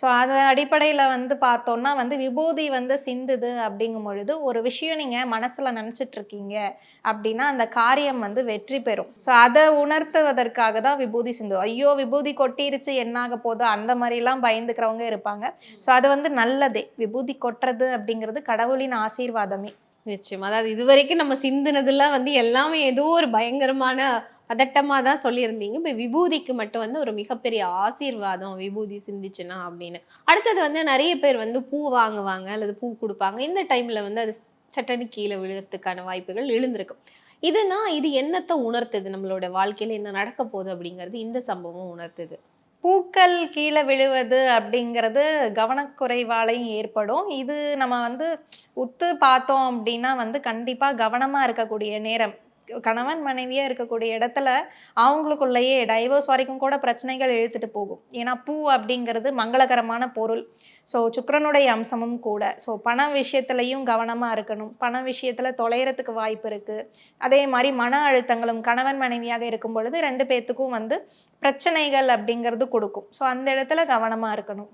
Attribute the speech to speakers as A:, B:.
A: So அது அடிப்படையில் வந்து பார்த்தோம்னா வந்து விபூதி வந்து சிந்துது அப்படிங்கும் பொழுது ஒரு விஷயம் நீங்கள் மனசில் நினச்சிட்டு இருக்கீங்க அப்படின்னா அந்த காரியம் வந்து வெற்றி பெறும். ஸோ அதை உணர்த்துவதற்காக தான் விபூதி சிந்து. ஐயோ விபூதி கொட்டிருச்சு என்னாக போகுது? அந்த மாதிரிலாம் பயந்துக்கிறவங்க இருப்பாங்க. ஸோ அது வந்து நல்லதே. விபூதி கொட்டுறது அப்படிங்கிறது கடவுளின் ஆசீர்வாதமே.
B: நிச்சயம். அதாவது இது வரைக்கும் நம்ம சிந்தினதுல வந்து எல்லாமே ஏதோ ஒரு பயங்கரமான பதட்டமாக தான் சொல்லியிருந்தீங்க. இப்போ விபூதிக்கு மட்டும் வந்து ஒரு மிகப்பெரிய ஆசீர்வாதம் விபூதி சிந்திச்சுனா அப்படின்னு. அடுத்தது வந்து நிறைய பேர் வந்து பூ வாங்குவாங்க அல்லது பூ கொடுப்பாங்க. இந்த டைமில் வந்து அது சட்டனி கீழே விழுகிறதுக்கான வாய்ப்புகள் எழுந்திருக்கும் இதுனா இது என்னத்தை உணர்த்துது? நம்மளோட வாழ்க்கையில் என்ன நடக்க போகுது அப்படிங்கிறது இந்த சம்பவம் உணர்த்துது.
A: பூக்கள் கீழே விழுவது அப்படிங்கிறது கவனக்குறைவாலையும் ஏற்படும். இது நம்ம வந்து உத்து பார்த்தோம் அப்படின்னா வந்து கண்டிப்பாக கவனமாக இருக்கக்கூடிய நேரம். கணவன் மனைவியாக இருக்கக்கூடிய இடத்துல அவங்களுக்குள்ளேயே டைவர்ஸ் வரைக்கும் கூட பிரச்சனைகள் இழுத்துட்டு போகும். ஏன்னா பூ அப்படிங்கிறது மங்களகரமான பொருள். ஸோ சுக்கரனுடைய அம்சமும் கூட. ஸோ பண விஷயத்துலையும் கவனமாக இருக்கணும். பண விஷயத்தில் தொலைகிறதுக்கு வாய்ப்பு இருக்குது அதே மாதிரி மன அழுத்தங்களும் கணவன் மனைவியாக இருக்கும் பொழுது ரெண்டு பேர்த்துக்கும் வந்து பிரச்சனைகள் அப்படிங்கிறது கொடுக்கும். ஸோ அந்த இடத்துல கவனமாக இருக்கணும்.